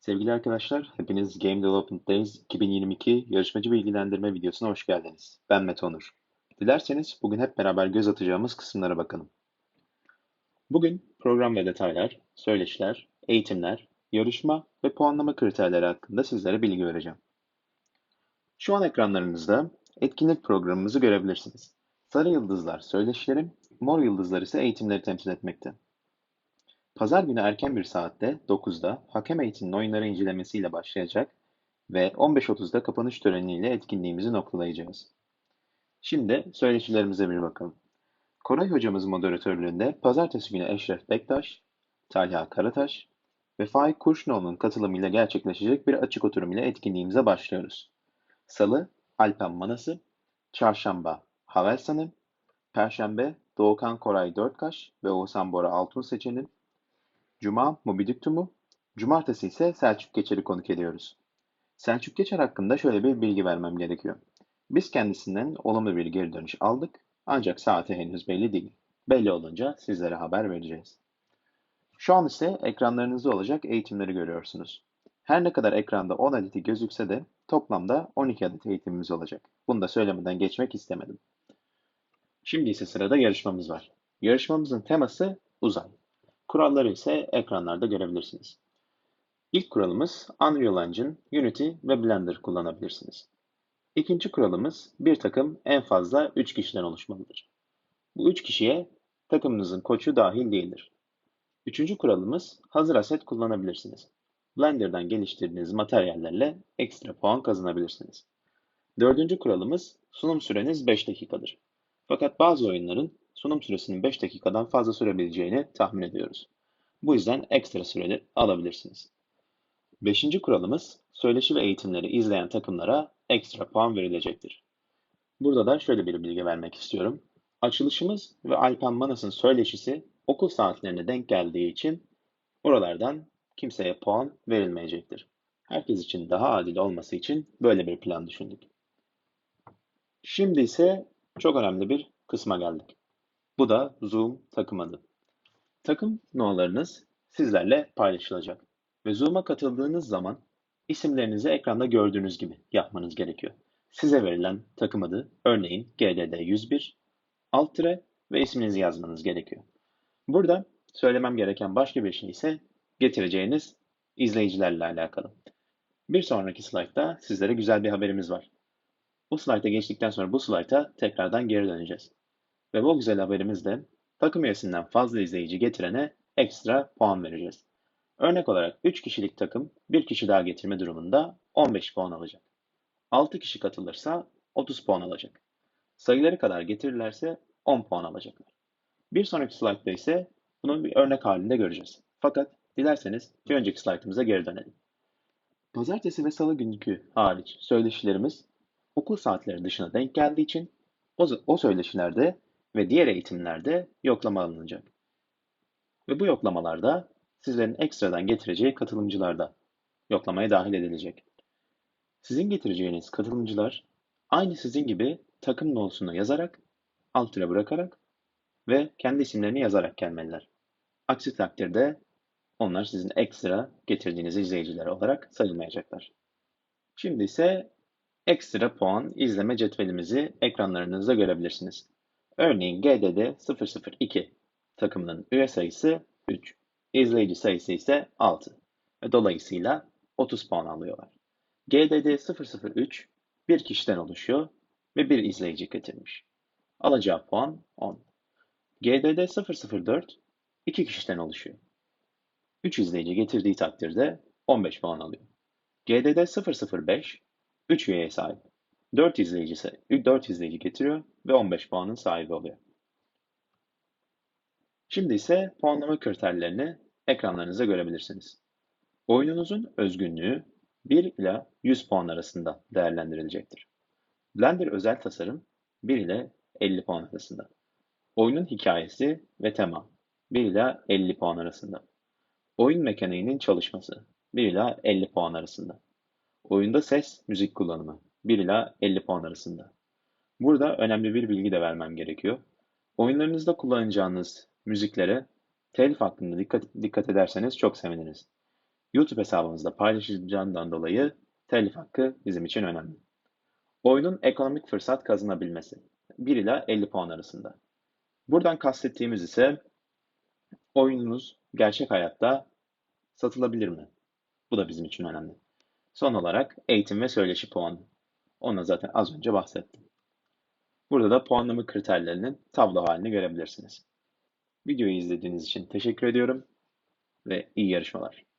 Sevgili arkadaşlar, hepiniz Game Development Days 2022 yarışmacı bilgilendirme videosuna hoş geldiniz. Ben Mete Onur. Dilerseniz bugün hep beraber göz atacağımız kısımlara bakalım. Bugün program ve detaylar, söyleşiler, eğitimler, yarışma ve puanlama kriterleri hakkında sizlere bilgi vereceğim. Şu an ekranlarınızda etkinlik programımızı görebilirsiniz. Sarı yıldızlar söyleşilerim, mor yıldızlar ise eğitimleri temsil etmekte. Pazar günü erken bir saatte 9'da hakem eğitiminin oyunları incelemesiyle başlayacak ve 15.30'da kapanış töreniyle etkinliğimizi noktalayacağız. Şimdi söyleşilerimize bir bakalım. Koray hocamız moderatörlüğünde pazartesi günü Eşref Bektaş, Talha Karataş ve Faik Kurşunoğlu'nun katılımıyla gerçekleşecek bir açık oturum ile etkinliğimize başlıyoruz. Salı Alpen Manası, Çarşamba Havel Sanım, Perşembe Doğukan Koray Dörtkaş ve Oğuzhan Bora Altun Seçen'in, Cuma Mobidüktum'u, Cumartesi ise Selçuk Geçer'i konuk ediyoruz. Selçuk Geçer hakkında şöyle bir bilgi vermem gerekiyor. Biz kendisinden olumlu bir geri dönüş aldık ancak saati henüz belli değil. Belli olunca sizlere haber vereceğiz. Şu an ise ekranlarınızda olacak eğitimleri görüyorsunuz. Her ne kadar ekranda 10 adeti gözükse de toplamda 12 adet eğitimimiz olacak. Bunu da söylemeden geçmek istemedim. Şimdi ise sırada yarışmamız var. Yarışmamızın teması uzay. Kuralları ise ekranlarda görebilirsiniz. İlk kuralımız Unreal Engine, Unity ve Blender kullanabilirsiniz. İkinci kuralımız bir takım en fazla 3 kişiden oluşmalıdır. Bu 3 kişiye takımınızın koçu dahil değildir. Üçüncü kuralımız hazır aset kullanabilirsiniz. Blender'dan geliştirdiğiniz materyallerle ekstra puan kazanabilirsiniz. Dördüncü kuralımız sunum süreniz 5 dakikadır. Fakat bazı oyunların sunum süresinin 5 dakikadan fazla sürebileceğini tahmin ediyoruz. Bu yüzden ekstra süreli alabilirsiniz. Beşinci kuralımız, söyleşi ve eğitimleri izleyen takımlara ekstra puan verilecektir. Burada da şöyle bir bilgi vermek istiyorum. Açılışımız ve Alpan Manas'ın söyleşisi okul saatlerine denk geldiği için oralardan kimseye puan verilmeyecektir. Herkes için daha adil olması için böyle bir plan düşündük. Şimdi ise çok önemli bir kısma geldik. Bu da Zoom takım adı. Takım no'larınız sizlerle paylaşılacak. Ve Zoom'a katıldığınız zaman isimlerinizi ekranda gördüğünüz gibi yapmanız gerekiyor. Size verilen takım adı örneğin GDD101, alt tire ve isminizi yazmanız gerekiyor. Burada söylemem gereken başka bir şey ise getireceğiniz izleyicilerle alakalı. Bir sonraki slaytta sizlere güzel bir haberimiz var. Bu slayta geçtikten sonra bu slayta tekrardan geri döneceğiz. Ve bu güzel haberimizle takım üyesinden fazla izleyici getirene ekstra puan vereceğiz. Örnek olarak 3 kişilik takım 1 kişi daha getirme durumunda 15 puan alacak. 6 kişi katılırsa 30 puan alacak. Sayıları kadar getirirlerse 10 puan alacaklar. Bir sonraki slaytta ise bunu bir örnek halinde göreceğiz. Fakat dilerseniz bir önceki slaytımıza geri dönelim. Pazartesi ve salı günkü hariç söyleşilerimiz okul saatleri dışına denk geldiği için o, o söyleşilerde ve diğer eğitimlerde yoklama alınacak. Ve bu yoklamalarda sizlerin ekstradan getireceği katılımcılar da yoklamaya dahil edilecek. Sizin getireceğiniz katılımcılar aynı sizin gibi takım nolusunu yazarak, alt tire bırakarak ve kendi isimlerini yazarak gelmeliler. Aksi takdirde onlar sizin ekstra getirdiğiniz izleyiciler olarak sayılmayacaklar. Şimdi ise ekstra puan izleme cetvelimizi ekranlarınızda görebilirsiniz. Örneğin GDD 002 takımının üye sayısı 3, izleyici sayısı ise 6 ve dolayısıyla 30 puan alıyorlar. GDD 003 bir kişiden oluşuyor ve bir izleyici getirmiş. Alacağı puan 10. GDD 004 iki kişiden oluşuyor. 3 izleyici getirdiği takdirde 15 puan alıyor. GDD 005 3 üyeye sahip. 4 izleyici, 4 izleyici getiriyor ve 15 puanın sahibi oluyor. Şimdi ise puanlama kriterlerini ekranlarınızda görebilirsiniz. Oyununuzun özgünlüğü 1 ile 100 puan arasında değerlendirilecektir. Blender özel tasarım 1 ile 50 puan arasında. Oyunun hikayesi ve tema 1 ile 50 puan arasında. Oyun mekaniğinin çalışması 1 ile 50 puan arasında. Oyunda ses, müzik kullanımı 1 ila 50 puan arasında. Burada önemli bir bilgi de vermem gerekiyor. Oyunlarınızda kullanacağınız müziklere telif hakkında dikkat, dikkat ederseniz çok seviniriz. YouTube hesabımızda paylaşılacağından dolayı telif hakkı bizim için önemli. Oyunun ekonomik fırsat kazanabilmesi. 1 ila 50 puan arasında. Buradan kastettiğimiz ise oyununuz gerçek hayatta satılabilir mi? Bu da bizim için önemli. Son olarak eğitim ve söyleşi puanı. Ona zaten az önce bahsettim. Burada da puanlama kriterlerinin tablo halini görebilirsiniz. Videoyu izlediğiniz için teşekkür ediyorum ve iyi yarışmalar.